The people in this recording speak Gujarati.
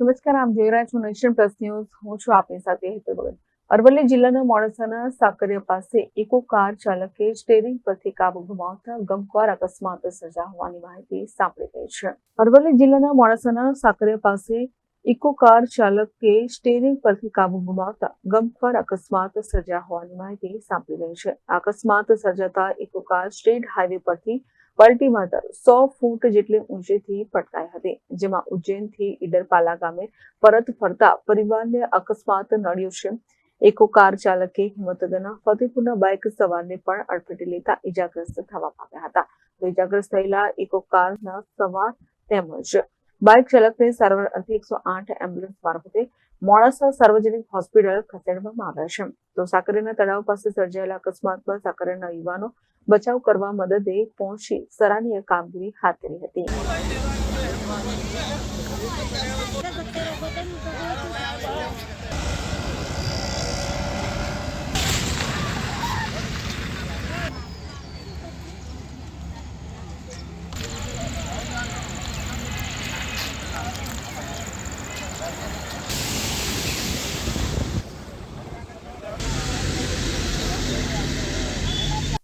નમસ્કાર, આપ જોઈ રહ્યા છો નેશન પ્લસ ન્યૂઝ. હું છું આપની સાથે હેતુ ભગત. અરવલ્લી જિલ્લાના મોડાસાના સાકરિયા પાસે ઇકો કાર ચાલકે સ્ટેરિંગ પરથી કાબુ ગુમાવતા ગમખ્વાર અકસ્માત સર્જા હોવાની માહિતી સાંપડી રહી છે. અરવલ્લી જિલ્લાના મોડાસાના સાકરિયા પાસે ઇકો કાર ચાલકે સ્ટેરિંગ પરથી કાબુ ગુમાવતા ગમખ્વાર અકસ્માત સર્જા હોવાની માહિતી સાંપડી રહી છે. અકસ્માત સર્જાતા ઇકો કાર સ્ટેટ હાઈવે પરથી પલટી મારતા સો ફૂટ જેટલી ઊંચેથી પટકાઈ હતી, જેમાં ઉજ્જૈનથી ઈડરપાલા ગામે પરત ફરતા પરિવારને અકસ્માત નડ્યો છે. એકો કાર ચાલકે હિંમતગરના ફતેપુરના બાઇક સવારને પણ અડફેટે લેતા ઈજાગ્રસ્ત થવા પામ્યા હતા. તો ઈજાગ્રસ્ત થયેલા એકો કારના સવાર તેમજ બાઇક ચાલકને સારવાર અર્થે એકસો આઠ એમ્બ્યુલન્સ મારફતે મોડાસા સાર્વજનિક હોસ્પિટલ ખસેડવામાં આવ્યા છે. તો સાકરીના તળાવ પાસે સર્જાયેલા અકસ્માતમાં સાકરીના યુવાનો બચાવ કરવા મદદે પહોંચી સરાહનીય કામગીરી હાથ ધરી હતી.